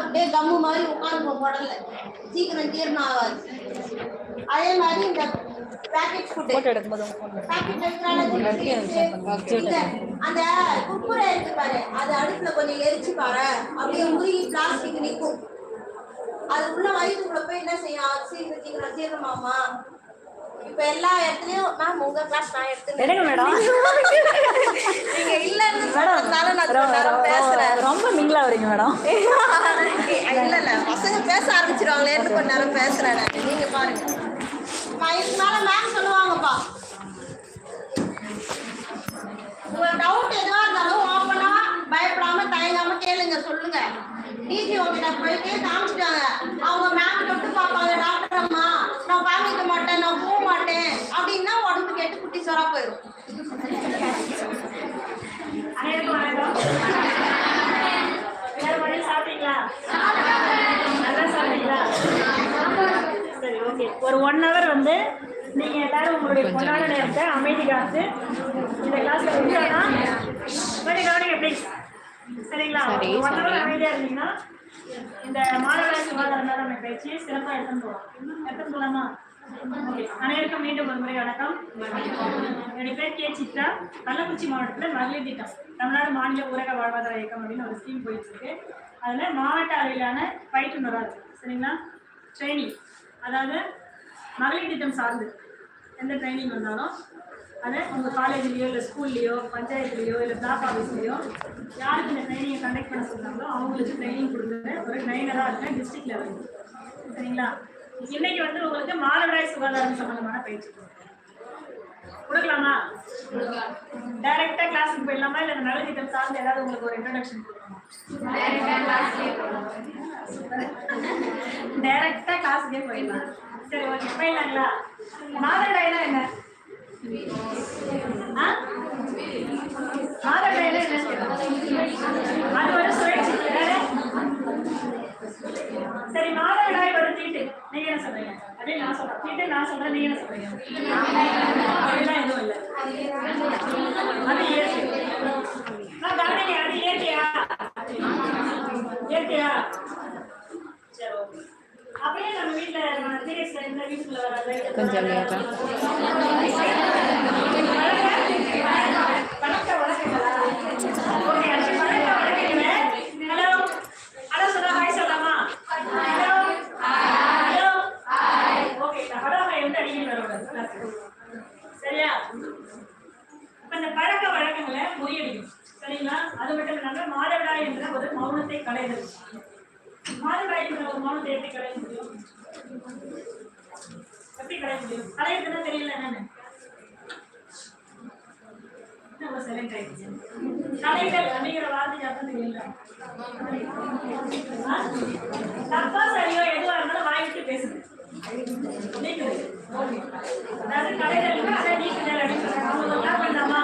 அப்படியே கம்மு மாதிரி உட்காந்துக்கும் குடல்ல. சீக்கிரம் ஜீரணம் ஆகாது. அதே மாதிரி இந்த பேக்கெட் ஃபுட். பாக்கெட் அந்த குக்குரை இருக்கு பாரு. அது அடுப்புல கொஞ்சம் எரிச்சு பாரு. அப்படியே உருகி பிளாஸ்டிக் நிக்கும். அது உள்ள வயிற்றுக்குள்ள போய் என்ன செய்யும்? சீக்கிரம் சீக்கிரம் சீக்கிரமாமா இப்ப எல்லா இடத்துலயும் மேம் உங்க கிளாஸ் நான் எடுத்துக்கிறேன் எடுங்க மேடம் நீங்க இல்லன்னு சொன்னதால நான் பேசுறேன். ரொம்ப மிங்கிலா வரீங்க மேடம் இல்ல இல்ல. பசங்க பேச ஆரம்பிச்சிருவாங்களேன்னு கொஞ்ச நேரம் பேசுறேன் நான். நீங்க பாருங்க. இதுக்கு மேல மேம் சொல்லுவாங்கப்பா. உங்க டவுட் எதுவா இருந்தாலும் ஓப்பனா பயப்படாம தயங்காம கேளுங்க சொல்லுங்க. டிஜி கிட்ட போயிட்டு காமிச்சிட்டாங்க. அவங்க மேம் தொட்டு பார்ப்பாங்க டாக்டர் அம்மா நான் காமிக்க மாட்டேன் நான் போக மாட்டேன். அப்படின்னா உடம்பு கேட்டு குட்டி சொரா போயிடும் சாப்பிட்டீங்களா நல்லா சாப்பிட்டீங்களா சரி ஓகே ஒரு ஒன் ஹவர் வந்து நீங்க எல்லாரும் உங்களுடைய பொன்னான நேரத்தை அமைதி காத்து இந்த கிளாஸ்ல விட்டோம்னா கொஞ்சம் கவனிங்க ப்ளீஸ் சரிங்களா? அமைதியா இருந்தீங்கன்னா இந்த மாணவர் சுகாதார மேலாண்மை பயிற்சி சிறப்பாக எடுத்துன்னு போகலாம். எடுத்துன்னு போகலாமா அனைவருக்கும் மீண்டும் ஒரு முறை வணக்கம். என்னுடைய பேர் கே. சித்ரா. கள்ளக்குறிச்சி மாவட்டத்தில் மகளிர் திட்டம். தமிழ்நாடு மாநில ஊரக வாழ்வாதார இயக்கம் அப்படின்னு ஒரு ஸ்கீம் போயிட்டு இருக்கு அதில் மாவட்ட அளவிலான பயிற்றுனராக சரிங்களா? ட்ரைனிங் அதாவது மகளிர் திட்டம் சார்ந்து எந்த ட்ரைனிங் வந்தாலும் அதை உங்கள் காலேஜ்லேயோ இல்லை ஸ்கூல்லையோ பஞ்சாயத்துலேயோ இல்லை பிளாக் ஆஃபீஸ்லேயோ யாருக்கு இந்த ட்ரைனிங்கை கண்டக்ட் பண்ண சொல்கிறாங்களோ அவங்களுக்கு ட்ரைனிங் கொடுக்குற ஒரு ட்ரைனராக இருக்கேன் டிஸ்ட்ரிக்ட் லெவல் சரிங்களா? இன்னைக்கு வந்து உங்களுக்கு மாதவிடாய் சுகாதாரம் சம்பந்தமான பயிற்சி. கொடுக்கலாமா? டைரக்டா கிளாஸுக்கு போயிடலாமா இல்ல நல்ல திட்டம் சார்ந்து ஏதாவது உங்களுக்கு ஒரு இன்ட்ரோடக்ஷன் டைரக்டா கிளாஸுக்கே போயிடலாம். சரி ஓகே போயிடலாங்களா? மாதவிடாய்னா என்ன? ஆ? சுழற்சி வேற? சரி மாதவிடாய் வரும் தீட்டு நீங்க என்ன சொல்றீங்க அதே நான் சொல்றேன் தீட்டு நான் சொல்றேன் நீங்க என்ன சொல்றீங்க அப்படிலாம் எதுவும் இல்லை அது இயற்கை நான் கவனிங்க அது இயற்கையா இயற்கையா சரி ஓகே கொஞ்சம் வணக்க வணக்கங்களா ஓகே அந்த வணக்க வணக்கங்களே ஹலோ ஹலோ சொல்ல ஹாய் சொல்லலாமா hello hello okay hello hi வந்து அடிக்கடி வரக்கூடாது சரியா இப்ப இந்த பழக்க வழக்கங்களை முறியடிக்கும் சரிங்களா அது மட்டும் இல்லாம மாதவிடாய் என்ற ஒரு மௌனத்தை களைதல் மாதவிடாய் என்ற ஒரு மௌனத்தை எப்படி களைய முடியும் எப்படி களைய முடியும் களையதுன்னா தெரியல என்னன்னு நம்ம கலைகள் அப்படிங்கிற வார்த்தைக்கு தப்பா சரியோ எதுவா இருந்தாலும் வாய் விட்டு பேசுங்க. அதாவது அதை நீக்குதல் அப்படின்னு சொல்றாங்க. அவங்க ஒரு clap பண்ணலாமா?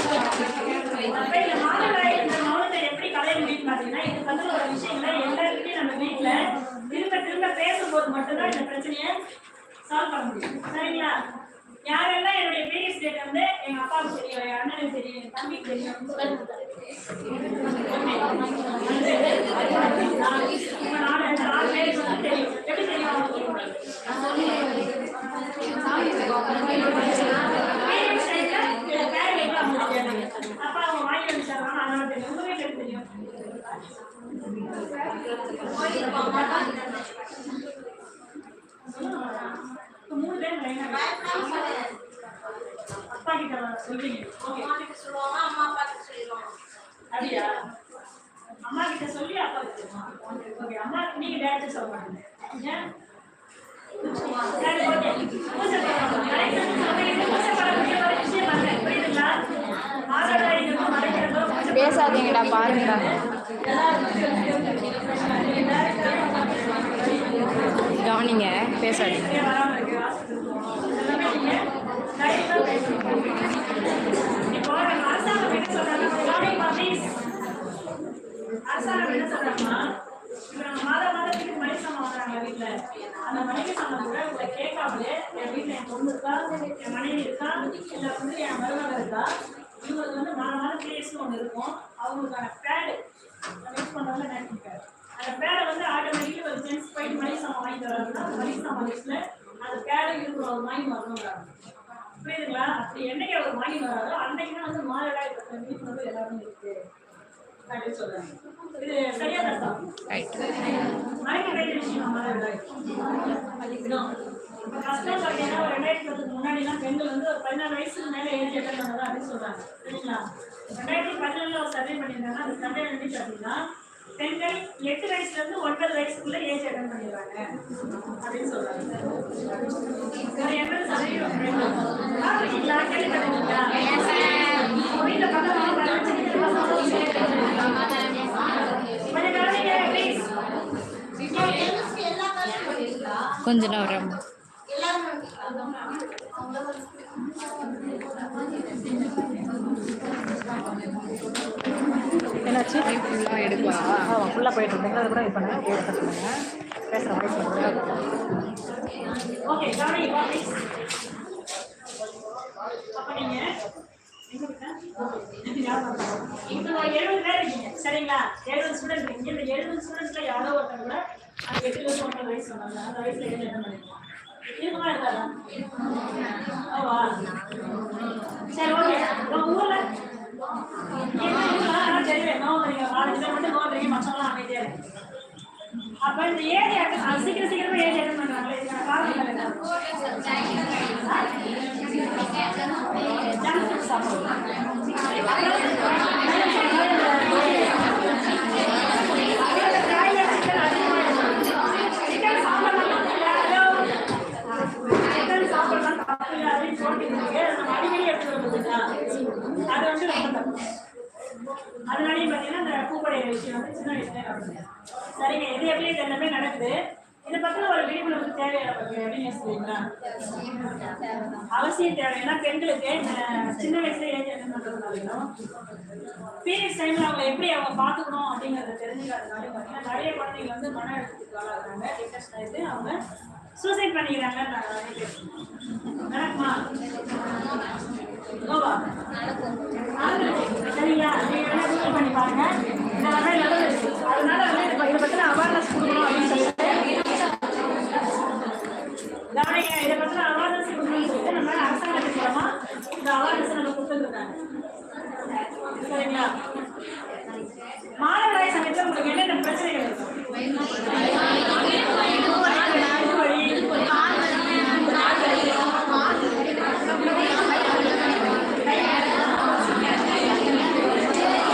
அப்ப இந்த மாதவிடாய் இந்த மௌனத்தை எப்படி களைய முடியும்னு பாத்தீங்கன்னா, இதுக்கு வந்து ஒரு விஷயங்களை எல்லாருக்கிட்டையும் நம்ம வீட்ல திரும்ப திரும்ப பேசும்போது மட்டும்தான் சால்வ் பண்ண முடியும். சரிங்களா? யாரெல்லாம் என்னுடைய பீரியட்ஸ் டேட் வந்து எங்க அப்பாவுக்கு தெரியும் என் அண்ணனுக்கு தெரியும் என் தம்பிக்கு தெரியும் இப்ப எப்படி அவங்க வாங்கி வச்சாங்க அதனால தெரியும் உங்க தெரியும் மூணு பேர் அப்பா கிட்ட சொல்றீங்க அம்மா அப்பா கிட்ட சொல்லிடுவாங்க அப்படியா அம்மா கிட்ட சொல்லி அப்பா கிட்ட ஓகே அம்மா நீங்க ஏன் பேசாதீங்கடா பாருங்கடா. கவனிங்க. பேசாது இப்போ அரசாங்கம் என்ன சொல்றாங்கன்னா இப்ப நம்ம மாதம் மாதத்துக்கு மணி சாமான் வாங்குறாங்க வீட்டுல அந்த மணிக்கு சாமான் கூட உங்களை கேட்காமலே என் வீட்டுல என் பொண்ணு இருக்கா என் மனைவி இருக்கா இல்லை வந்து என் மருமக இருக்கா இவங்களுக்கு வந்து மாத மாதம் பிளேஸ்னு ஒன்று இருக்கும் அவங்களுக்கான பேடு யூஸ் பண்ணுறாங்க நினைக்கிறேன் அந்த பேடை வந்து ஆட்டோமேட்டிக்கலி ஒரு ஜென்ஸ் போயிட்டு மளிகை சாமான் வாங்கிட்டு வராங்கன்னா அந்த மளிகை சாமான் லிஸ்ட்டில் அந்த பேடை இருக்கிற ஒரு வாங்கி வரணுங்கிறாங்க புரியுதுங்களா? அப்படி என்னைக்கு அவர் வாங்கி வராரோ அன்னைக்கு தான் வந்து மாதவிடாய் பற்றின விழிப்புணர்வு எல்லாருமே இருக்கு. அப்படின்னு சொல்றாங்க. இது சரியா தான் ரைட் மறைக்க வேண்டிய விஷயம் இப்ப கஷ்டம் பார்த்தீங்கன்னா ஒரு ரெண்டாயிரத்தி பத்துக்கு முன்னாடிலாம் பெண்கள் வந்து ஒரு பதினாலு வயசுக்கு மேலே ஏஜ் பண்ணதா அப்படின்னு சொல்றாங்க. சரிங்களா ரெண்டாயிரத்தி பதினொன்றுல ஒரு சர்வே பண்ணியிருந்தாங்க. அந்த சர்வே வந்து பார்த்தீங்கன்னா பெண்கள் எட்டு வயசுல இருந்து ஒன்பது வயசுக்குள்ள ஏஜ் அட்டன் பண்ணிடுறாங்க அப்படின்னு சொல்றாங்க. எண்பது சதவீதம் கொஞ்ச நேரம் எல்லாரும் என்னாச்சு? ஃபுல்லாக ஆமாம் ஃபுல்லாக போயிட்டு இருந்தீங்க அது கூட பேசுகிற பேர் இருக்கீங்க சரிங்களா? எழுபது ஸ்டூடெண்ட் இருக்கீங்க இந்த எழுபது ஸ்டூடெண்ட்ஸ்ல யாரோ ஒருத்தர் கூட அந்த எட்டு வயசு சொன்னாங்க. அந்த வயசுல என்ன என்ன பண்ணிருக்கோம் இருக்குமா இருக்காதா ஆவா சரி ஓகே உங்க ஊர்ல என்ன ஊர்ல ஆனா தெரியும் நோம்புறீங்க நாலு பேர் மட்டும் நோம்புறீங்க மற்றவங்களாம் அமைதியா இருக்கு. அப்ப இந்த ஏஜ் அட்டன் சீக்கிரம் சீக்கிரமா ஏஜ் அட்டன் இதுக்கான காரணம் என்ன அதனாலயும் பார்த்தீங்கன்னா இந்த பூப்படைய விஷயம் வந்து சின்ன வயசுலேயே நடக்குது சரிங்க இது எப்படி இது எல்லாமே நடக்குது? இது பக்கத்தில் ஒரு விழிப்புணர்வு தேவையான அப்படின்னு அவசியம் தேவை ஏன்னா பெண்களுக்கு சின்ன வயசுல ஏஜ் என்ன பண்றதுனாலும் பீரியட்ஸ் டைம்ல அவங்க எப்படி அவங்க பாத்துக்கணும் அப்படிங்கறத தெரிஞ்சுக்காதனால பாத்தீங்கன்னா நிறைய குழந்தைங்க வந்து மன அழுத்தத்துக்கு ஆளாகிறாங்க டிப்ரெஷன் ஆயிட்டு அவங்க சூசைட் பண்ணிக்கிறாங்க நடக்குமா ஓவா வேணா பண்ணி பாருங்க அதனால இதை பத்தின அவேர்னஸ் கொடுக்கணும் அப்படின்னு இதை பத்தின அவேர்னஸ் கொடுக்கணும்னு சொல்லிட்டு நம்ம அரசாங்கத்தின் மூலமா இந்த அவேர்னஸ் நம்ம கொடுத்துருக்காங்க சரிங்களா? மாணவராய் சமயத்தில் உங்களுக்கு என்னென்ன பிரச்சனைகள் இருக்கு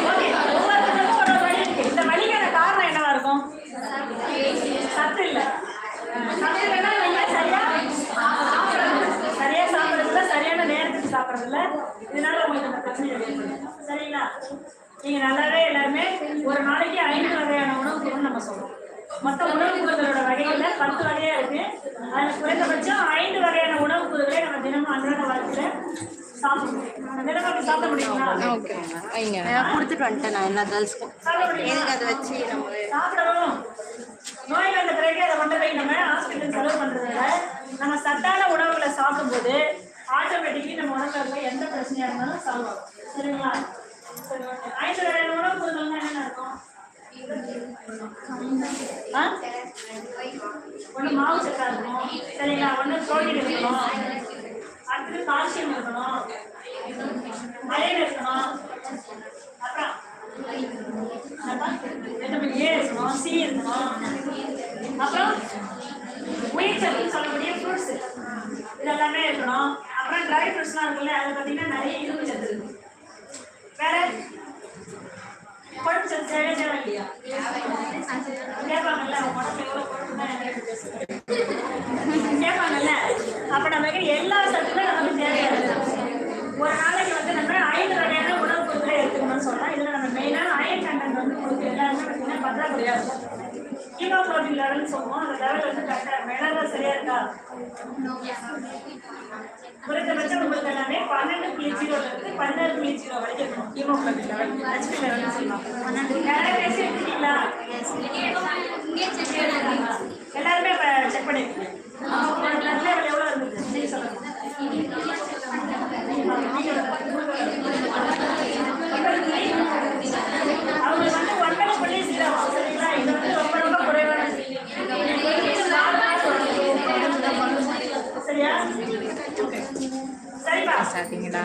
ஓகே, ஒவ்வொருத்தருக்கும் ஒரு ஒரு வலி இருக்கு. இந்த வலிக்கான காரணம் என்னவா இருக்கும் சத்து இல்ல சத்து இல்லைன்னா நீங்க சரியா சாப்பிடுறது சரியா சாப்பிடுறது இல்ல சரியான நேரத்துக்கு சாப்பிடுறது இல்ல இதனால உங்களுக்கு அந்த பிரச்சனைகள் ஏற்படும் சரிங்களா நீங்க நல்லாவே எல்லாருமே ஒரு நாளைக்கு ஐந்து வகையான உணவு பொருள் நம்ம சொல்றோம். மொத்த உணவு பொருட்களோட வகைகள்ல பத்து வகையா இருக்கு. அதுல குறைந்தபட்சம் ஐந்து வகையான உணவு பொருட்களை நம்ம தினமும் அன்றாட வாழ்க்கையில கொடுத்துட்டு வந்துட்டேன் நான் எல்லா கேர்ள்ஸ்க்கும் சாப்பிட முடியுமா எதுக்கு அதை வச்சு நம்ம சாப்பிடணும். நோய் வந்த பிறகு அதை கொண்டு போய் நம்ம ஹாஸ்பிட்டல் செலவு பண்றதை விட நம்ம சத்தான உணவுகளை சாப்பிடும்போது ஆட்டோமேட்டிக்கலி நம்ம உடம்புல எந்த பிரச்சனையா இருந்தாலும் சால்வ் ஆகும் சரிங்களா? ஆயிரத்தி ஓகே ரூபா வகையான என்ன இருக்கும் ஒன்று மாவு சத்தா இருக்கணும். சரிங்களா ஒண்ணு புரோட்டீன் இருக்கணும் அடுத்தது கால்சியம் இருக்கணும் அயன் இருக்கணும் அப்புறம் விட்டமின் ஏ இருக்கணும் சி இருக்கணும் அப்புறம் உயிர் சொல்லக்கூடிய ஃப்ரூட்ஸ் இது எல்லாமே இருக்கணும் அப்புறம் ட்ரை ஃப்ரூட்ஸ்லாம் இருக்குல்ல அது பார்த்தீங்கன்னா நிறைய இரும்பு சத்து இருக்கு வேற கொழுப்பு சத்து தேவை தேவை இல்லையா கேட்பாங்கல்ல உங்க உடம்புல எவ்வளோ கொழுப்பு தான் நிறைய பேசுகிறேன் கேட்பாங்கல்ல அப்ப நமக்கு எல்லா சத்துமே நமக்கு தேவையாது ஒரு நாளைக்கு வந்து நம்ம ஐந்து வகையான உணவு பொருட்களை எடுத்துக்கணும்னு சொல்றோம் இதுல நம்ம மெயினான அயன் கண்டென்ட் வந்து உங்களுக்கு எல்லாருமே பார்த்தீங்கன்னா பற்றாக்குறையா எல்லோ ஃப்ளோட்டிங் லெவல்னு சொல்லுவோம் அந்த லெவல் வந்து கரெக்டாக மெடல சரியா இருக்கா? குறைந்தபட்சம் உங்களுக்கு எல்லாமே பன்னெண்டு பிஹெச் ஜீரோல இருந்து பன்னெண்டு பிஹெச் ஜீரோ வரைக்கும் இருக்கும் ஹீமோக்ளோபின் லெவல். ஹெச்பி லெவல்னு சொல்லலாம் நிறைய பேசி எல்லாருமே செக் பண்ணிருக்கீங்க எவ்வளோ இருந்தது? நீங்கள் சொல்லுங்க சாப்பிட்டீங்களா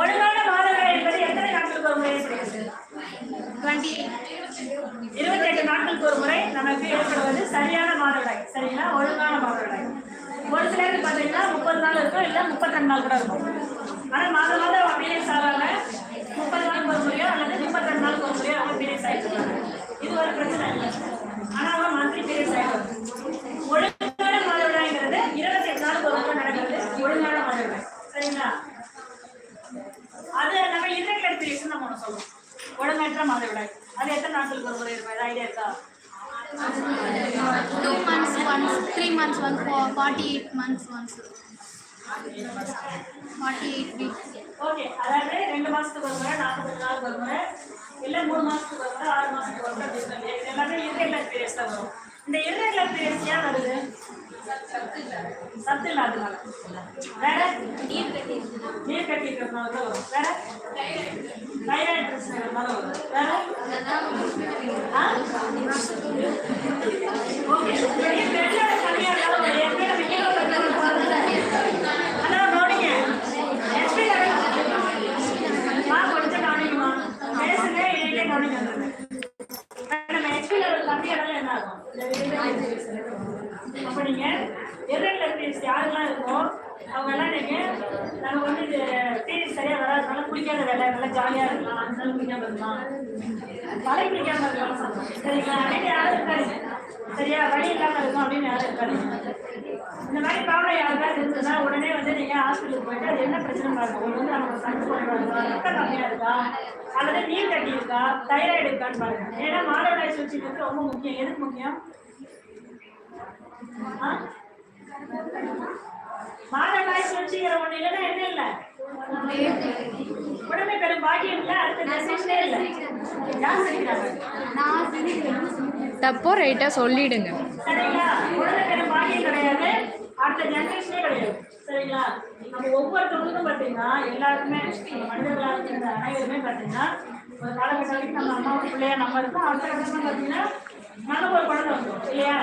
ஒழுங்கான மாதவிடாய் என்பது எத்தனை நாட்களுக்கு ஒரு முறை ஏற்படுகிறது இருபத்தி எட்டு நாட்களுக்கு ஒரு முறை நமக்கு ஏற்படுவது சரியான மாதவிடாய் சரிங்களா? ஒழுங்கான மாதவிடாய். ஒரு சிலருக்கு பார்த்தீங்கன்னா முப்பது நாள் இருக்கும் இல்லை முப்பத்தி நாள் கூட இருக்கும். ஆனால் மாதம் மாதம் பீரியட்ஸ் ஆகாம முப்பது நாளுக்கு ஒரு முறையோ அல்லது முப்பத்தி நாளுக்கு ஒரு முறையோ அவங்க பீரியட்ஸ் ஆகிட்டு இது ஒரு பிரச்சனை இல்லை ஆனால் அவங்க மந்த்லி பீரியட்ஸ் ஆகிடும் ஒழுங்கான மாதவிடாய்ங்கிறது இருபத்தி எட்டு நாளுக்கு ஒரு முறை நடக்கிறது ஒழுங்கான மாதவிடாய் சரிங்களா அது நம்ம irregular periods னு நம்ம ஒண்ணு சொல்றோம் ஒழுங்கற்ற மாதவிடாய் அது எத்தனை நாட்களுக்கு ஒரு முறை இருக்கும் ஏதாவது ஐடியா இருக்கா two months once, three months once, for forty-eight months once. Forty-eight weeks. Okay அதாவது ரெண்டு மாசத்துக்கு ஒரு முறை நாற்பத்தஞ்சு நாளுக்கு ஒரு முறை மூணு மாசத்துக்கு ஒரு முறை ஆறு மாசத்துக்கு ஒரு முறை அப்படி எல்லாமே தான் வரும். இந்த irregular periods ஏன் வருது? சத்து இல்லாதனால வேற? நீர் கட்டி நீர் கட்டி இருக்கிறதுனால தான் வரும். வேற? தைராய்டு வரும் வேற ஓகே இருந்தாலும் அப்ப நீங்க irregular periods யாரெல்லாம் இருக்கோ அவங்க எல்லாம் நீங்க நம்ம வந்து இது பீரியட் சரியா வராதனால குளிக்காத வேலை நல்லா ஜாலியா இருக்கலாம் அதனால குளிக்காம இருக்கலாம். வலை குளிக்காம இருக்கலாம். சரிங்களா? அப்படின்னு யாரும் இருக்காது. சரியா? வழி இல்லாம இருக்கும் அப்படின்னு யாரும் இருக்காது. இந்த மாதிரி ப்ராப்ளம் யாருக்காவது இருந்ததுன்னா உடனே வந்து நீங்க ஹாஸ்பிட்டலுக்கு போயிட்டு அது என்ன பிரச்சனை பாருங்க. ஒரு வந்து நமக்கு சங்கு போடுறதா ரத்தம் கம்மியா இருக்கா? அல்லது நீர் கட்டி இருக்கா? தைராய்டு இருக்கான்னு பாருங்க. ஏன்னா மாதவிடாய் சுழற்சி வந்து ரொம்ப முக்கியம். எதுக்கு முக்கியம்? ஆ? மாதவிடாய் சுழற்சிங்கிற ஒண்ணு இல்லைன்னா என்ன இல்லை? உடனே பெரும் பாக்கியம் இல்லை அடுத்த டெசிஷனே இல்லை. தப்போ ரைட்டாக சொல்லிடுங்க. சரிங்களா? குழந்தை பெரும் பாக்கியம் கிடையாது அடுத்த ஜெனரேஷனே கிடையாது. சரிங்களா? நம்ம ஒவ்வொருத்தவங்களுக்கும் பார்த்தீங்கன்னா எல்லாருக்குமே மனிதர்களாக இருக்கிற அனைவருமே பார்த்தீங்கன்னா ஒரு காலகட்டம் வரைக்கும் நம்ம அம்மா பிள்ளையா நம்ம இருக்கோம். அடுத்த கட்டமாக பார்த்தீங்கன்னா நமக்கு ஒரு குழந்தை வந்துடும் இல்லையா?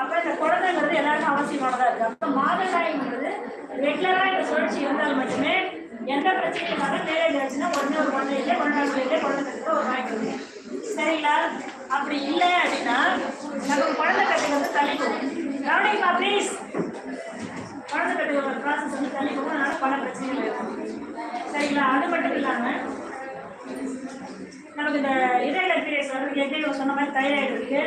அப்போ இந்த குழந்தைங்கிறது எல்லாருக்கும் அவசியமானதாக இருக்கு. அப்போ மாதவிடாய்ங்கிறது ரெகுலராக இந்த சுழற்சி இருந்தால் மட்டுமே எந்த பிரச்சனையும் இருந்தாலும் மேரேஜ் ஆச்சுன்னா உடனே ஒரு குழந்தை இல்லை குழந்தை இல்லை குழந்தை ஒரு வாய்ப்பு சரிங்களா? அப்படி இல்லை அப்படின்னா நமக்கு குழந்தை கட்டுக்கு வந்து தள்ளி போகும் கவனிப்பா ப்ளீஸ் குழந்தை கட்டுக்கிற ப்ராசஸ் வந்து தள்ளி போகும் அதனால பல பிரச்சனைகள் இருக்கும். சரிங்களா? அது மட்டும் இல்லாமல் நமக்கு இந்த irregular periods வந்து ஏற்கனவே சொன்ன மாதிரி தைராய்டு இருக்கு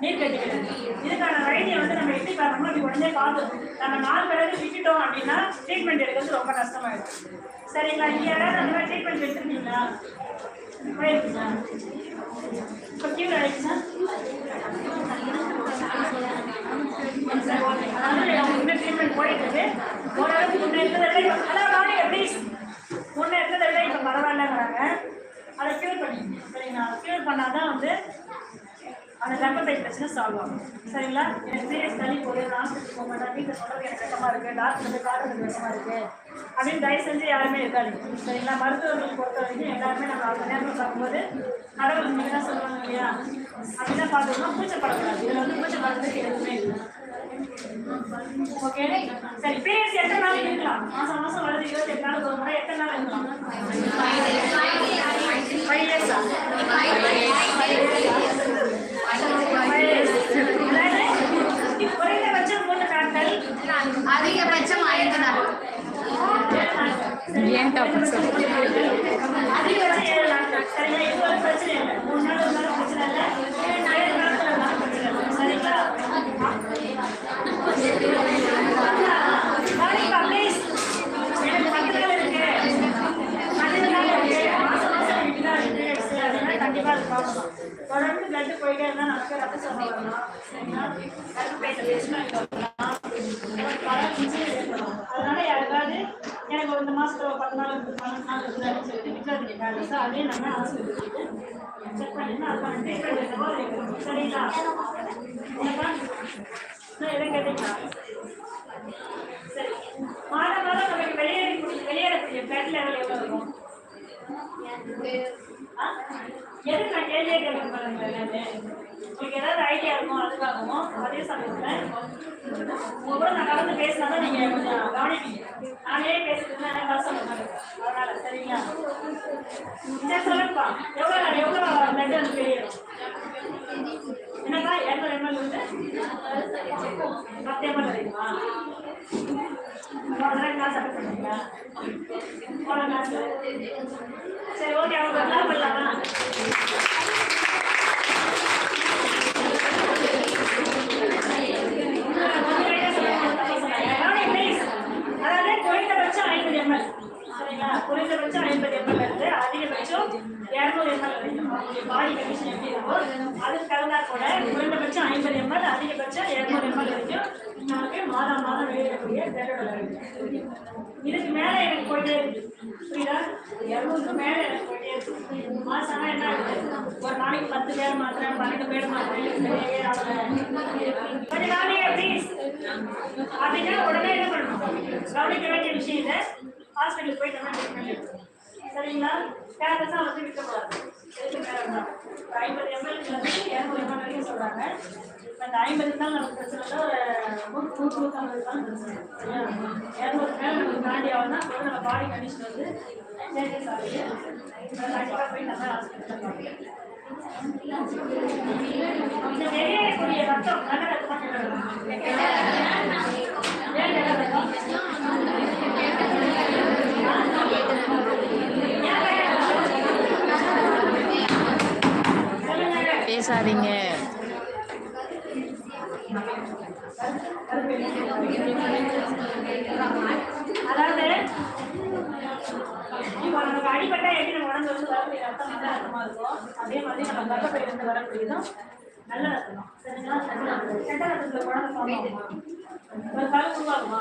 நீர் கட்டிகள் இதுக்கான வைத்தியை வந்து நம்ம எப்படி பார்க்கணும் அப்படி உடனே பார்த்துக்கணும் நம்ம நாலு பிறகு விட்டுட்டோம் அப்படின்னா ட்ரீட்மெண்ட் எடுக்கிறது ரொம்ப கஷ்டமாயிடும். சரிங்களா? இங்க யாராவது அந்த மாதிரி ட்ரீட்மெண்ட் எடுத்துருக்கீங்களா? போயிருக்கீங்களா? இப்போ கீழே ஆயிடுச்சா சரி, okay. ட்ரீட்மெண்ட் போயிட்டு இருக்கு ஓரளவுக்கு முன்னே இருந்ததை விட இப்ப- அதான் கவனிங்க இருந்ததை விட இப்போ பரவாயில்லங்கிறாங்க. அதை க்யூர் பண்ணிக்கணும் சரிங்களா? க்யூர் பண்ணாதான் வந்து அந்த கர்ப்பப்பை பிரச்சனை சால்வ் ஆகும். சரிங்களா? எனக்கு சீரியஸ் தள்ளி போகுது நான் ஹாஸ்பிட்டல் போக மாட்டேன் வீட்டில் சொல்கிறது எனக்கு கஷ்டமாக இருக்குது டாக்டர் வந்து காட்டுறது கஷ்டமாக இருக்குது அப்படின்னு தயவு செஞ்சு யாருமே இருக்காது. சரிங்களா? மருத்துவர்கள் பொறுத்த வரைக்கும் எல்லாருமே நம்ம அந்த நேரத்தில் பார்க்கும்போது கடவுள் நீங்கள் தான் சொல்லுவாங்க இல்லையா? அப்படிதான் பார்த்தோம்னா பூச்சப்படக்கூடாது. இதில் வந்து பூச்சப்படுறதுக்கு எதுவுமே இல்லை. ஓகே சரி பீரியட்ஸ் எத்தனை நாள் இருக்கலாம்? மாதம் மாதம் வருது இருபத்தி எட்டு நாளுக்கு ஒரு முறை எத்தனை நாள் இருக்கலாம்? குறைந்தபட்சம் மூணு நாட்கள் அதிகபட்சம் ஐந்து ஏன் சொல்றீங்க? அதிகபட்சம் ஏழு நாட்கள். சரிங்களா இது ஒரு பிரச்சனை இல்லை மூணு நாள் இருந்தாலும் பிரச்சனை இல்லை ஏழு நாட்கள் இருந்தாலும் பிரச்சனை இல்லை சரிங்களா கவனிப்பா ப்ளீஸ் எனக்கு பத்து நாள் இருக்கு பன்னெண்டு நாள் இருக்கு மாசம் மாசம் எனக்கு தான் இருக்கு அப்படின்னா கண்டிப்பா அது பார்க்கணும் தொடர்ந்து போயிட்டே இருந்தா நமக்கு ரத்த சோகை வரலாம் அதனால யாருக்காவது எனக்கு ஒரு இந்த மாசத்துல ஒரு பத்து நாள் பன்னெண்டு நாள் சொல்லிட்டு அதே நம்ம ஹாஸ்பிட்டல் செக் பண்ணிட்டு அதுக்கான ட்ரீட்மெண்ட் சரிங்களா? கேட்டீங்களா? சரி. மாதம் மாதம் நமக்கு வெளியேறக்கூடிய வெளியேறக்கூடிய பிளட் லெவல் எவ்வளோ இருக்கும்? எதுக்கு நான் கேள்வியே கேட்க பாருங்க எல்லாமே உங்களுக்கு ஏதாவது ஐடியா இருக்கும் அதுக்காகவும் அதே சமயத்தில் உங்க கூட நான் கலந்து பேசினா தான் நீங்க கொஞ்சம் கவனிப்பீங்க. நானே பேசுறதுன்னா என்ன கஷ்டம் இருக்காது அதனால சரிங்களா? சரி சொல்லுங்கப்பா. எவ்வளோ எவ்வளோ பிளட் வந்து வெளியேறும் என்னக்கா இரநூறு எம்எல் வந்து பத்து எம்எல் கிடைக்குமா போன தடவை கிளாஸ் அட்டன் பண்ணீங்களா? போன கிளாஸ் சரி ஓகே அவங்க கிளாஸ் பண்ணலாமா அதாவது குறைந்தபட்சம் ஐம்பது எம்எல் சரிங்களா குறைந்தபட்சம் ஐம்பது எம்எல் இருந்து அதிகபட்சம் இரநூறு எம்எல் பாடி கண்டிஷன் எப்படி இருக்கோ அதுக்கு தகுந்தா கூட குறைந்தபட்சம் ஐம்பது எம்எல் அதிகபட்சம் இரநூறு எம்எல் வரைக்கும் நமக்கு மாதம் மாதம் வெளியிடக்கூடிய பெட்ரோல் இதுக்கு மேல எனக்கு போயிட்டே இருக்கு. புரியுதா? இரநூறுக்கு மேல எனக்கு போயிட்டே இருக்கு. மாசம் என்ன ஒரு நாளைக்கு பத்து பேர் மாத்திரம் பன்னெண்டு பேர் மாத்திரம் கொஞ்சம் நாளைக்கு எப்படி? அப்படின்னா உடனே என்ன பண்ணணும்? கவனிக்க வேண்டிய இல்லை. ஹாஸ்பிட்டலுக்கு போயிட்டு சரிங்களா? கேர்லெஸ்ஸாக வந்து விற்கக்கூடாது எதுக்கு மேலே ஐம்பது எம்எல்ஏ வந்து இரநூறு எம்எல் வரைக்கும் சொல்கிறாங்க அந்த ஐம்பது தான் நமக்கு பிரச்சனை இல்லை ஒரு நூறு நூறு நூற்றம்பது தான் பிரச்சனை இரநூறு மேலே நமக்கு தாண்டி ஆகும்னா கூட நம்ம பாடி கண்டிஷன் வந்து சேஞ்சஸ் ஆகுது கண்டிப்பாக போய் நல்லா ஹாஸ்பிட்டலில் பார்க்கலாம் இந்த வெளியேறக்கூடிய ரத்தம் நல்ல ரத்தம் கெட்ட ரத்தம் ஏன் கெட்ட ரத்தம் பேசாதீங்க. அதாவது இப்போ நமக்கு அடிபட்டா எப்படி நம்ம உடம்பு வந்து வரக்கூடிய ரத்தம் நல்ல ரத்தமா இருக்கும். அதே மாதிரி நம்ம கர்ப்பப்பையில வரக்கூடியதும் நல்ல ரத்தம் சரிங்களா? நல்ல கெட்ட ரத்தத்துல ஒரு கரு உருவாகுமா?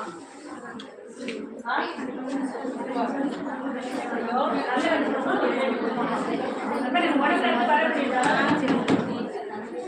நல்ல ரத்தமா உடம்புல வரக்கூடியதா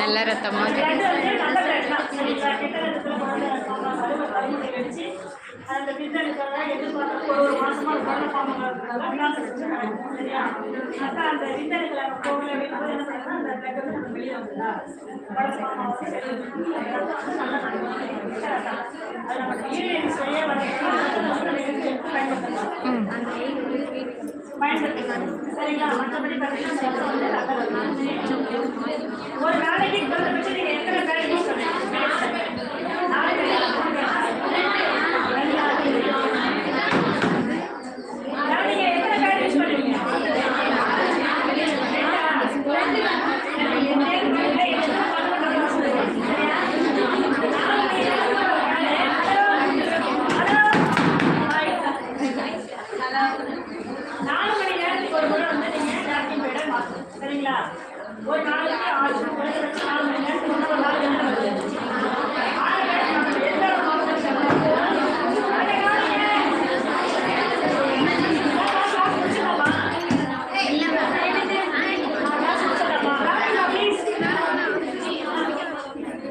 நல்ல ரத்தமா பிளட் வந்து நல்ல பிளட் தான் சரிங்களா கெட்ட ரத்தத்துல குழந்தை இருப்பாங்க அதுவும் பரிந்துரை வச்சு அந்த பித்தனுக்காக எதிர்பார்த்து ஒரு ஒரு மாசமா குழந்தை பாம்புங்கிறதுக்காக விநாசம் வச்சு நடக்கும் சரியா அப்ப அந்த வித்தனுக்குள்ள நம்ம போகல அப்படிங்கும்போது என்ன பண்ணணும் அந்த பிளட் வந்து நம்ம வெளியே வந்துதா குழந்தை பாம்பா வந்து வெளியே வந்து ரத்தம் வந்து நல்ல நடக்கும் கெட்ட ரத்தம் அது நமக்கு யூரியன்ஸ் வெளியே வரதுக்கு ரத்தத்தை வந்து நம்ம எடுத்து எடுத்து பயன்படுத்தலாம் பயன்படுத்திக்கலாம் சரிங்களா? மற்றபடி பார்த்தீங்கன்னா இந்த ரத்தம் வந்து நல்ல ஒரு நாளைக்கு குறைந்தபட்சம் நீங்க எத்தனை பேர் யூஸ் பண்ணுவீங்க நாளைக்கு நீங்க எத்தனை பேர் யூஸ் பண்ணுவீங்க நாலு மணி நேரத்துக்கு ஒரு முறை வந்து நீங்க நாப்கின் பேடை மாத்தணும் சரிங்களா ஒரு நாளைக்கு ஆறு குறைந்தபட்சம் நாலு மணி நேரத்துக்கு ஒரு ஒரு நாள் என்ன வருது ஆறு பேர் நம்ம எந்த ஒரு மாதம் செலவு அதை காணுங்க. நான் class முடிச்சிடலாமா? நான் class முடிச்சிடலாமா? ராதிகா, please.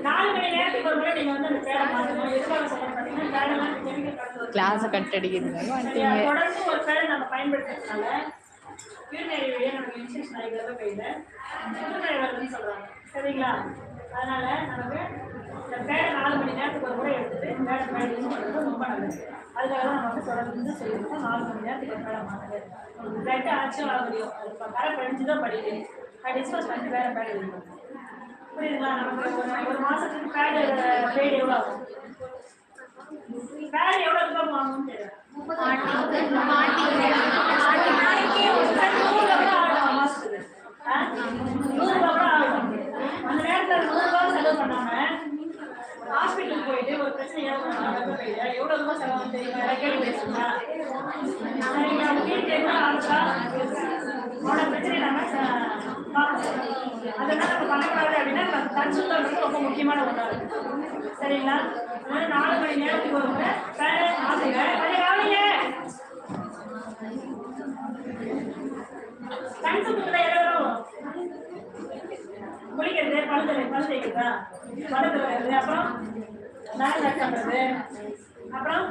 நாலு மணி நேரத்துக்கு ஒரு முறை நீங்க வந்து அந்த பேடை மாத்தணும் எதுக்காக சொல்றேன் பார்த்தீங்கன்னா பேடெல்லாம் chemical கலந்து வரும். கிளாஸை கட்? வந்துட்டீங்க தொடர்ந்து ஒரு பேரை நம்ம பயன்படுத்துறதுனால வழியா நமக்கு infection ஆகி கர்ப்பப்பையில புற்றுநோய் வருதுன்னு சொல்றாங்க. சரிங்களா? அதனால நமக்கு இந்த பேரை நாலு மணி நேரத்துக்கு ஒரு முறை எடுத்துட்டு பேரை பேரை யூஸ் பண்ணுறது ரொம்ப நல்லது. அதுக்காக தான் நம்ம தொடர்ந்து சொல்லியிருக்கோம் நாலு மணி நேரத்துக்கு ஒரு பேரை மாற்றுது பிளட் ஆச்சும் ஆக முடியும். அது இப்போ கரை படிச்சு தான் படிக்குது அது டிஸ்கஸ் பண்ணிட்டு வேற பேரை எழுதணும் புரியுதுங்களா? நமக்கு ஒரு மாசத்துக்கு பேடு பேடு எவ்வளோ ஆகும்? பேடு எவ்வளோ ரூபாய் வாங்கணும்னு தெரியல நூறு ரூபா ஆ? அந்த நேரத்தில் நூறு செலவு பண்ணாம ஹாஸ்பிட்டல் போயிட்டு ஒரு பிரச்சனை எவ்வளவு ரூபாய் செலவு தெரியுமா கேட்டு பேசுங்களா சரிங்களா என்ன ஆகுதா அவனோட பிரச்சனை நம்ம பார்க்கணும். அதெல்லாம் நம்ம பண்ணக்கூடாது அப்படின்னா நம்ம ரொம்ப முக்கியமான ஒன்றா இருக்கு சரிங்களா நாலு மணி நேரத்துக்கு ஒரு கொஞ்சம் கவனிங்க. கண் சுத்தத்துல எவ்வளவு குளிக்கிறது பழுது பழுது வருது அப்புறம் நகை அப்புறம்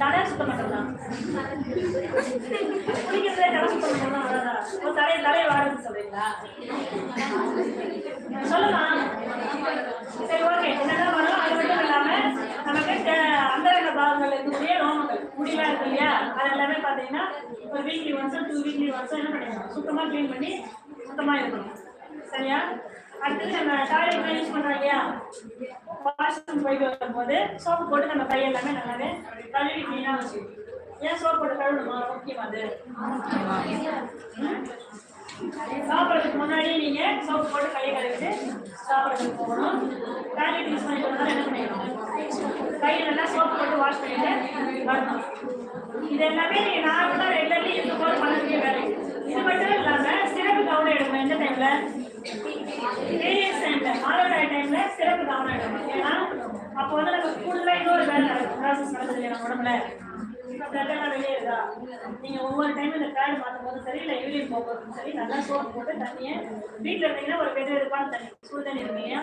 தலையை சுத்தம் பண்றதா குளிக்கிறதே தலை சுத்தம் பண்றதா வராதா ஒரு தலையை தலையை வாடுறது சொல்றீங்களா? சொல்லுமா. சரி ஓகே என்னதான் வரும் அது மட்டும் இல்லாம நமக்கு அந்தரங்க பாகங்கள் இருக்கக்கூடிய ரோமங்கள் முடியெல்லாம் இருக்கு இல்லையா? அது எல்லாமே பார்த்தீங்கன்னா ஒரு வீக்லி ஒன்ஸோ டூ வீக்லி ஒன்ஸ் என்ன பண்ணிடணும்? சுத்தமாக க்ளீன் பண்ணி சுத்தமாக இருக்கணும். சரியா? அடுத்தது நம்ம டாய்லெட் யூஸ் பண்ணுறோம் இல்லையா? வாஷ்ரூம் போயிட்டு வரும்போது சோப்பு போட்டு நம்ம கை எல்லாமே நல்லாவே கழுவி க்ளீனாக வச்சுக்கணும் ஏன் சோப் போட்டு கழுவணுமா? முக்கியம் அது. சாப்பிட்றதுக்கு முன்னாடி நீங்க சோப்பு போட்டு கையை கழுவிட்டு சாப்பிட்றதுக்கு போகணும். டாய்லெட் யூஸ் பண்ணி போகிறதால என்ன பண்ணிடணும்? கையை நல்லா சோப்பு போட்டு வாஷ் பண்ணிட்டு வரணும். இது எல்லாமே நீங்க நார்மலா ரெகுலர்லி இருக்கும் போது பண்ணக்கூடிய வேலை. இது மட்டும் இல்லாம சிறப்பு கவனம் எடுக்கணும். எந்த டைம்ல பீரியட்ஸ் டைம்ல மாதவிடாய் டைம்ல சிறப்பு கவனம் எடுக்கணும் ஏன்னா அப்போ வந்து நம்ம ஃபுல்லா இன்னொரு வேலை நடக்கும் ப்ராசஸ் நடக்குது நம்ம உடம்புல பிளட் எல்லாம் வெளியே இருக்கா நீங்க ஒவ்வொரு டைம் இந்த பேட் மாத்தும் போது சரி இல்லை யூரின் போகும்போதும் சரி நல்லா சோப் போட்டு தண்ணியை வீட்டில் இருந்தீங்கன்னா ஒரு வெது வெதுப்பான தண்ணி சுடு தண்ணி இருக்கீங்க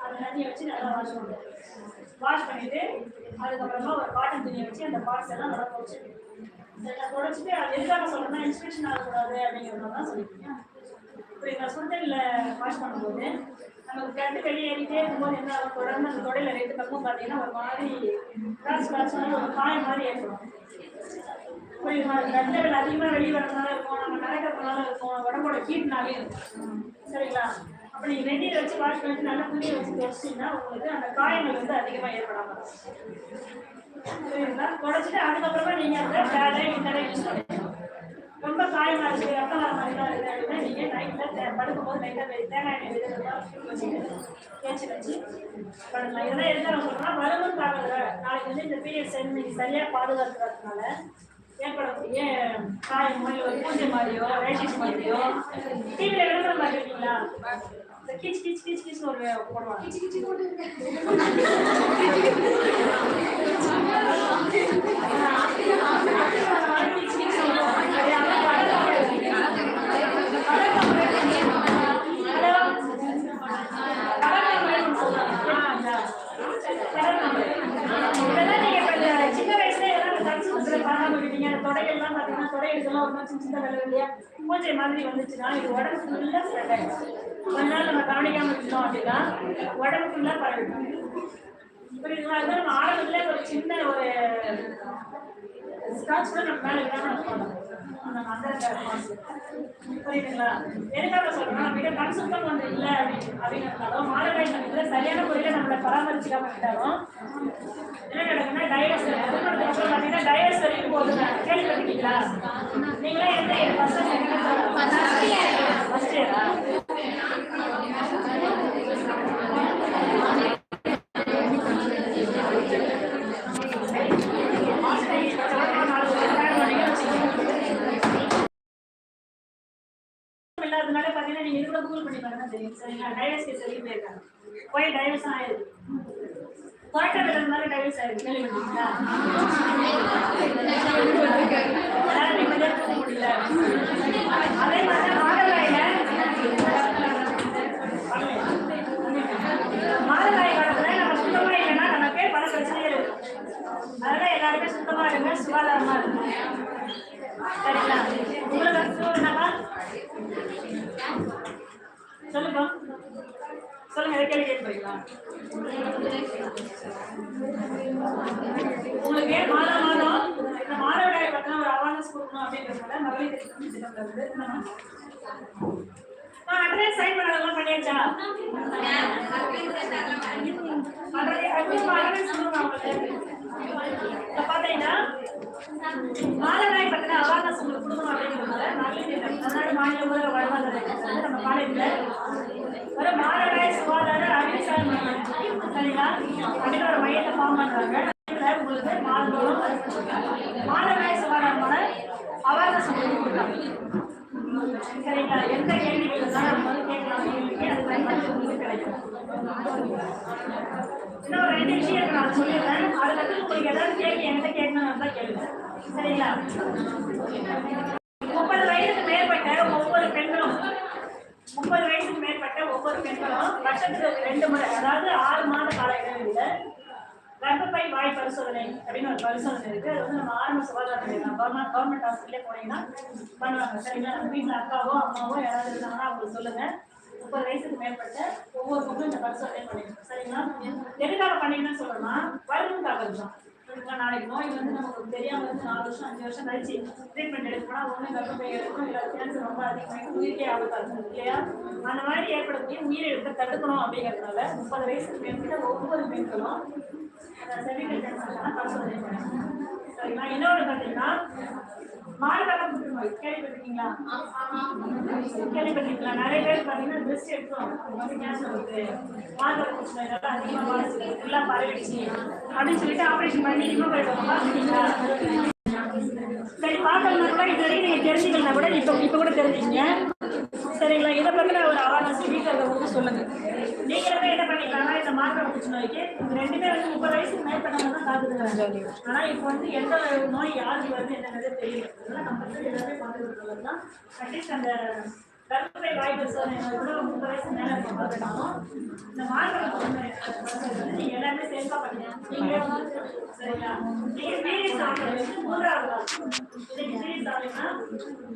அந்த தண்ணியை வச்சு நல்லா வாஷ் பண்ணுவோம் வாஷ் பண்ணிட்டு அதுக்கப்புறமா ஒரு காட்டன் துணியை வச்சு அந்த பார்ட்ஸ் எல்லாம் நல்லா துடைச்சு நல்லா துடைச்சிட்டு அது எதுக்காக சொல்றேன்னா இன்ஸ்பெக்ஷன் ஆகக்கூடாது அப்படிங்கிறத தான் இப்போ இந்த சுடுதண்ணில் வாஷ் பண்ணும்போது நமக்கு பிளட் வெளியேறிட்டே இருக்கும்போது என்ன ஆகும்? தொடர்ந்து அந்த தொடையில் ரெண்டு பக்கமும் பார்த்தீங்கன்னா ஒரு மாதிரி கிராஸ் கிராஸ் ஒரு காயம் மாதிரி ஏற்படும். புரியுதுமா பிளட் அதிகமாக வெளியே வரதுனால இருக்கும். நம்ம நடக்கிறதுனால இருக்கும். உடம்போட ஹீட்னாலே இருக்கும். சரிங்களா? அப்போ நீங்கள் வெந்நீர் வச்சு வாஷ் பண்ணிட்டு நல்லா துணியை வச்சு துவச்சிங்கன்னா உங்களுக்கு அந்த காயங்கள் வந்து அதிகமாக ஏற்படாமல் இருக்கும். புரியுதுங்களா? தொடச்சிட்டு அதுக்கப்புறமா நீங்கள் அந்த பேடை இந்த யூஸ் பண்ணுங்க ரொம்ப காயமா இருக்கு ரத்தம் வர மாதிரி தான் இருக்கு நீங்க நைட்ல படுக்கும் போது லைட்டா தேங்காய் தேய்ச்சி வச்சு படுக்கலாம். இதெல்லாம் எதுக்காக சொல்றோம்னா வருமுன் காரணங்க நாளைக்கு வந்து இந்த பீரியட்ஸ் நீங்க சரியா பாதுகாக்கிறதுனால ஏற்படக்கூடிய காயமோ இல்லை ஒரு பூஜை மாதிரியோ ரேஷஸ் மாதிரியோ டிவியில் விளம்பரம் பார்த்துருக்கீங்களா? இந்த கிச் கிச் கிச் கிச் ஒரு போடுவாங்க. கிச் கிச் சின்ன வயசுல எல்லாம் கட்சி சுத்துல பார்க்காம விட்டீங்க அந்த தொடையெல்லாம் பார்த்தீங்கன்னா தொடை எடுக்கலாம் ஒரு மாதிரி சின்ன சின்ன வேலை இல்லையா பூஜை மாதிரி வந்துச்சுன்னா இது உடம்பு ஃபுல்லா ஸ்ப்ரெட் ஆயிடும் கொஞ்ச நாள் நம்ம கவனிக்காம இருந்தோம் அப்படின்னா உடம்பு ஃபுல்லா பரவிடும். புரியுதுங்களா? அது நம்ம ஆரம்பத்துல ஒரு சின்ன ஒரு ஸ்காட்ச் கூட நம்ம மேல இல்லாம நம்ம புரியுதுங்களா எதுக்காக சொல்றேன்னா மிக கண் வந்து இல்ல அப்படின்னு அப்படிங்கிறதுனாலும் மாதவிடாய் சரியான முறையில் நம்மளை பராமரிச்சுக்காம விட்டாலும் என்ன நடக்குன்னா டயஸ் திருமணத்துக்கு அப்புறம் பாத்தீங்கன்னா டயஸ் போகுது கேள்விப்பட்டிருக்கீங்களா நீங்களே எந்த ஃபர்ஸ்ட் செகண்ட் ஃபர்ஸ்ட் இயரா இல்லாதனால கூட கூகுள் பண்ணி பாருங்க தெரியும். சரிங்களா டைவர்ஸ் கேஸ் போயிருக்காங்க. போய் டைவர்ஸ் ஆயிருக்கு குவாட்டா மாதிரி டைவர்ஸ் ஆயிருக்கு கேள்விப்பட்டீங்களா அதனால முடியல. அதே மாதிரி மாதவிடாயில மாதவிடாய் காலத்துல நம்ம சுத்தமாக இல்லைன்னா நமக்கு பல பிரச்சனைகள் இருக்கும். அதனால எல்லாருமே சுத்தமா இருங்க சுகாதாரமா இருங்க. சரிங்களா? உங்களுக்கு சொல்லுங்க. சொல்லுங்க எதை கேள்வி கேட்க உங்களுக்கு மாதம் மாதம் இந்த மாதவிடாய் பத்தின ஒரு அவேர்னஸ் கொடுக்கணும் அப்படின்றதுனால மகளிர் இருந்து ஆ அட்ரஸ் சைன் பண்ணதெல்லாம் பண்ணியாச்சா? பாத்தீங்கன்னா மாணவராய் பத்தின அவேர்னஸ் உங்களுக்கு கொடுக்கணும் அப்படிங்கிறதுனால மகளிர் தமிழ்நாடு மாநில ஊரக வாழ்வாதார நம்ம காலேஜில் ஒரு மாநகராய சுகாதார அறிவிசார் சரிங்களா அப்படின்னு ஒரு மையத்தை ஃபார்ம் பண்ணுறாங்க உங்களுக்கு மாதந்தோறும் மாணவராய் சுகாதாரமான அவேர்னஸ் உங்களுக்கு சரிங்களா? எந்த கேள்விகள் இருந்தாலும் நம்ம வந்து கேட்கலாம். கேள்விக்கு அது பயன்படுத்தி உங்களுக்கு கிடைக்கும். இன்னும் ரெண்டு விஷயம் நான் சொல்லிடுறேன். அதுல இருந்து உங்களுக்கு ஏதாவது கேள்வி என்கிட்ட கேட்கணும் தான் கேளுங்க. சரிங்களா? முப்பது வயதுக்கு மேற்பட்ட ஒவ்வொரு பெண்களும் முப்பது வயசுக்கு மேற்பட்ட ஒவ்வொரு பெண்களும் வருஷத்துக்கு ரெண்டு முறை அதாவது ஆறு மாத கால இடைவெளியில கர்ப்பப்பை வாய் பரிசோதனை அப்படின்னு ஒரு பரிசோதனை இருக்கு. அது வந்து நம்ம ஆரம்ப சுகாதார நிலையம் கவர்மெண்ட் கவர்மெண்ட் ஹாஸ்பிட்டலே போனீங்கன்னா பண்ணுவாங்க. சரிங்களா? நம்ம வீட்டில் அக்காவோ அம்மாவோ யாராவது இருந்தாங்கன்னா அவங்களுக்கு சொல்லுங்க. முப்பது வயசுக்கு மேற்பட்ட ஒவ்வொரு பக்கம் இந்த பரிசோதனை பண்ணிக்கணும். சரிங்களா? எதுக்காக பண்ணீங்கன்னு சொல்லணும்னா வருவதுக்காக தான். சரிங்களா நாளைக்கு நோய் வந்து நமக்கு தெரியாம வந்து நாலு வருஷம் அஞ்சு வருஷம் கழிச்சு ட்ரீட்மெண்ட் எடுக்கணும்னா ஒண்ணு கர்ப்பப்பை எடுக்கணும் இல்லை கேன்சர் ரொம்ப அதிகமாக உயிருக்கே ஆபத்தா இல்லையா? அந்த மாதிரி ஏற்படக்கூடிய உயிரிழப்பை தடுக்கணும் அப்படிங்கிறதுனால முப்பது வயசுக்கு மேற்பட்ட ஒவ்வொரு பெண்களும் இன்னொன்று பார்த்தீங்கன்னா புற்றுநோய் கேள்விப்பட்டிருக்கீங்களா கேள்விப்பட்டிருக்கீங்களா நிறைய பேர் பார்த்தீங்கன்னா பிரெஸ்ட் எடுத்தோம் கேன்சர் புற்றுநோய் நல்லா அதிகமாக எல்லாம் பரவிடுச்சு அப்படின்னு சொல்லிட்டு ஆப்ரேஷன் பண்ணி இன்னும் பண்ணிட்டு சரி பார்க்கலன்னா கூட இது வரைக்கும் நீங்கள் தெரிஞ்சுக்கலாம் கூட இப்போ இப்போ கூட தெரிஞ்சுக்கங்க. சரிங்களா? இதை பற்றின ஒரு அவேர்னஸ் வீட்டில் வந்து சொல்லுங்க. நீங்களுமே என்ன பண்ணிக்கலாம் இந்த மார்க்க புற்றுநோய்க்கு ரெண்டுமே வந்து முப்பது வயசுக்கு மேற்பட்டவங்க தான் காத்துக்கிறாங்க ஆனால் இப்போ வந்து எந்த நோய் யாருக்கு வருது என்னங்கிறது தெரியல. அதனால எல்லாமே பார்த்துக்கிறது தான் அட்லீஸ்ட் அந்த கர்ப்பப்பை வாய் பரிசோதனை கூட முப்பது வயசு மேலே பார்த்துட்டாலும் இந்த மார்க்க புற்றுநோய் நீங்கள் எல்லாமே சேஃபாக பண்ணிக்கலாம். நீங்களே சரிங்களா நீங்கள் பீரியட்ஸ் ஆகிறது மூன்றாவது நாள். இன்னைக்கு ஆகுதுன்னா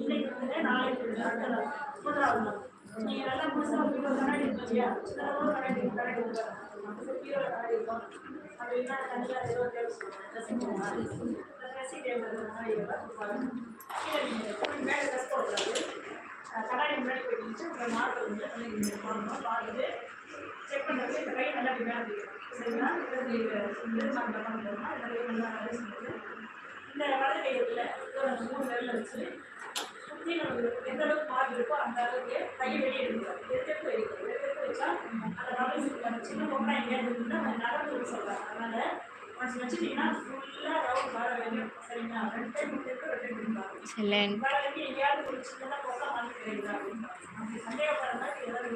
இன்னைக்கு நாளைக்கு மூன்றாவது நாள். நல்லா கண்ணாடி ஹீரோ ட்ரெஸ்ஸிங் ட்ரெஸ் முன்னாடி போயிட்டு உங்க மார்க் வந்து நீங்க பார்த்துட்டு செக் பண்ணுறது இந்த கை நல்லா இப்படி சரிங்களா இந்த வலது கையில் மூணு விரல்ல வச்சு சுற்றி நமக்கு எந்த அளவுக்கு மார்க் இருக்கோ அந்த அளவுக்கு கையை வெளியே எடுக்கணும் எடுத்து வைக்கணும் எடுத்து வச்சா அந்த ரவுண்ட் சின்ன பொண்ணா எங்கேயாவது இருந்தால் அந்த நகர்ந்து சொல்கிறாங்க அதனால் ஒன்ஸ் வச்சுட்டீங்கன்னா ஃபுல்லாக ரவுண்ட் வர வேணும் சரிங்களா ரெண்டு டைம் முடிஞ்சிருக்கு ரெண்டு டைம் வர எங்கேயாவது ஒரு சின்னதாக பொண்ணா மாற்றி கிடைக்குதா அப்படின்னு அப்படி சந்தேகப்படுற மாதிரி ஏதாவது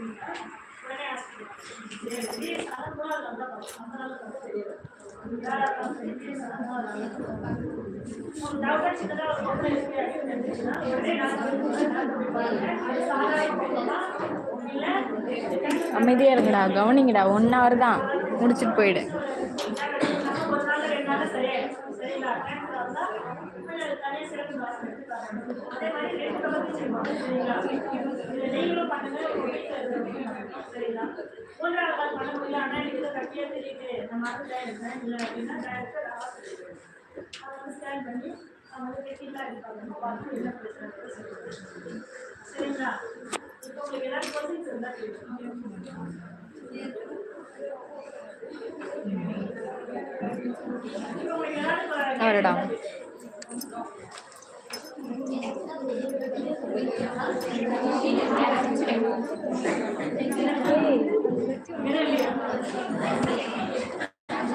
உடனே ஹாஸ்பிட்டல் சரி அது மூணாவது நாள் அந்த நாள் வந்து தெரியாது அமைதியாக இருங்கடா கவனிங்கடா ஒன் ஹவர் தான். முடிச்சுட்டு போயிடு. சரிங்களா அதே மாதிரி ரெண்டு கவனம் செய்வாங்க சரிங்களா நீங்களும் பண்ணுங்க சரிங்களா மூன்றாவது நாள் பண்ண முடியல ஆனால் எனக்கு இதை தெரியுது நான் மறந்துட்டேன் எடுக்கிறேன் இல்லை அப்படின்னா டேரக்டாக அதை வந்து ஸ்கேன் பண்ணி அவங்க வந்து கெட்டிலாம் பார்த்து என்ன பிரச்சனை சரிங்களா இப்போ உங்களுக்கு ஏதாவது கொஸ்டின்ஸ் இருந்தால் கேளுங்க இப்போ உங்களுக்கு ஏதாவது அவரடா.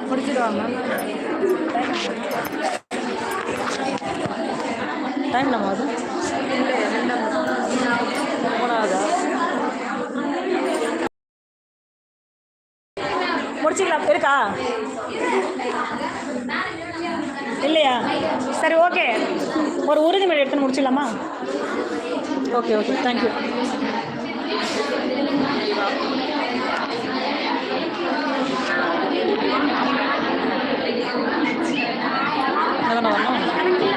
முடிச்சிடுவாங்க டைம் நம்ம அது முடிச்சிக்கலாம். இருக்கா இல்லையா? சரி ஓகே ஒரு உறுதிமொழி எடுத்து முடிச்சிடலாமா? Okay okay thank you No, no, no.